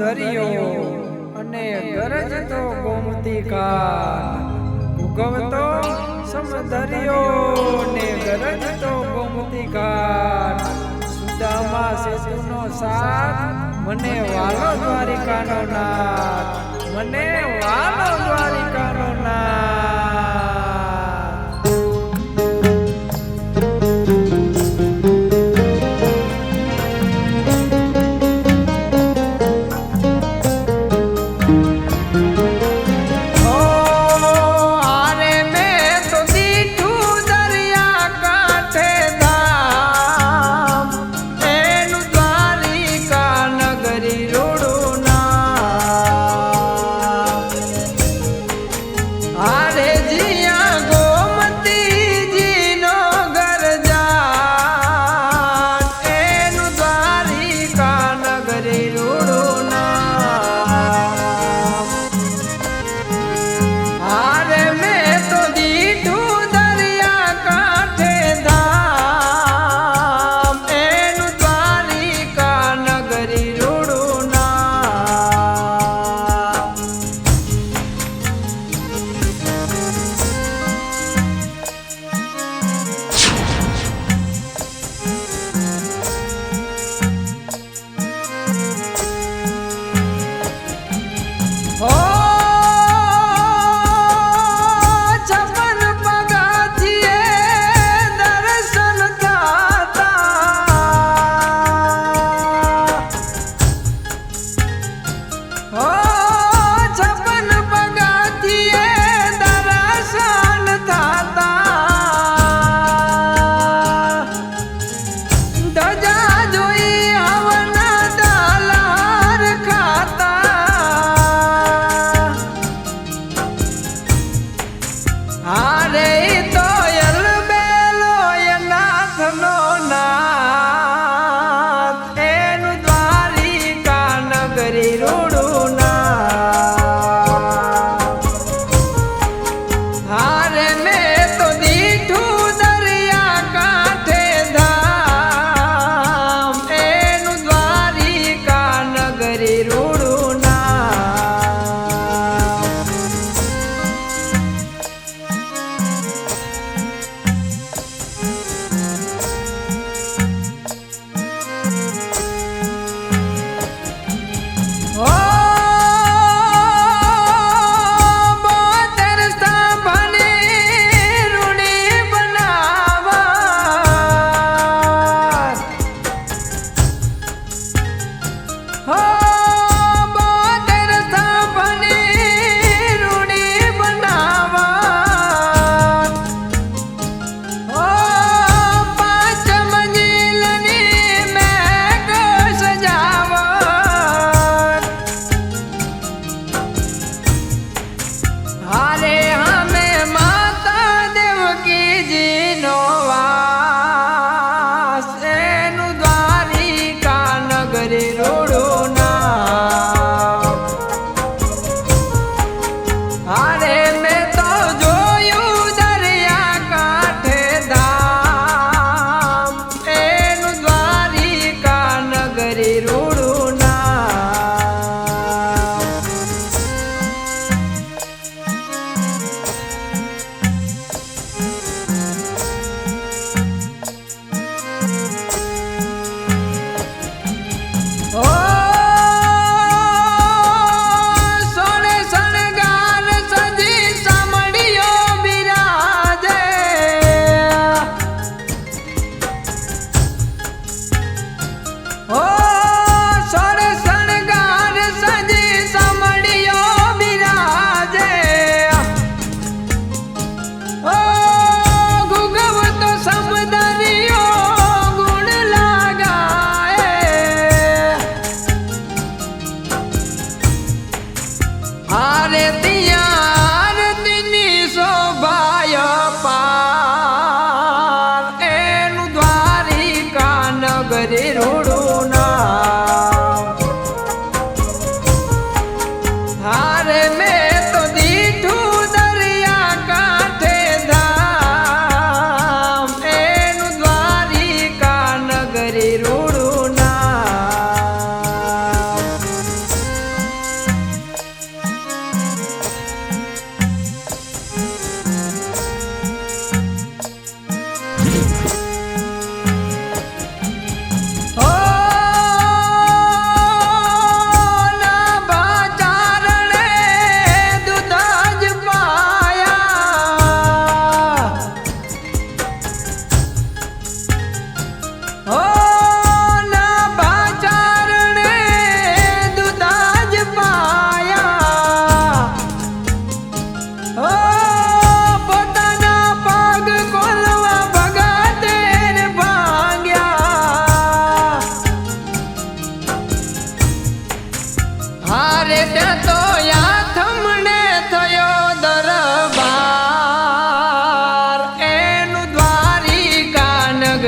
દરિયો અને ગરજતો ગોમતી કાન ઉગવતો સમદરિયો ને ગરજતો ગોમતી કાન સુદામા સેતુનો સાથ, મને વાલો દ્વારિકાનો નાથ. મને વાલો દ્વારિકાનો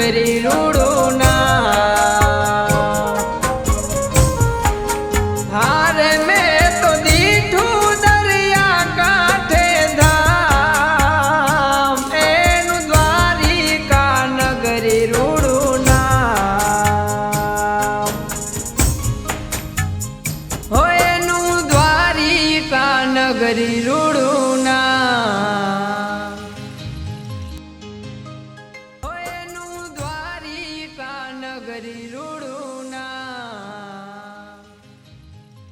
કરી રૂડું ના હારે મેં તો દીઠું દરિયા કાંઠે ધામ એનું દ્વારિકા નગરી રૂડું ના હો એનું દ્વારિકા નગરી રૂડું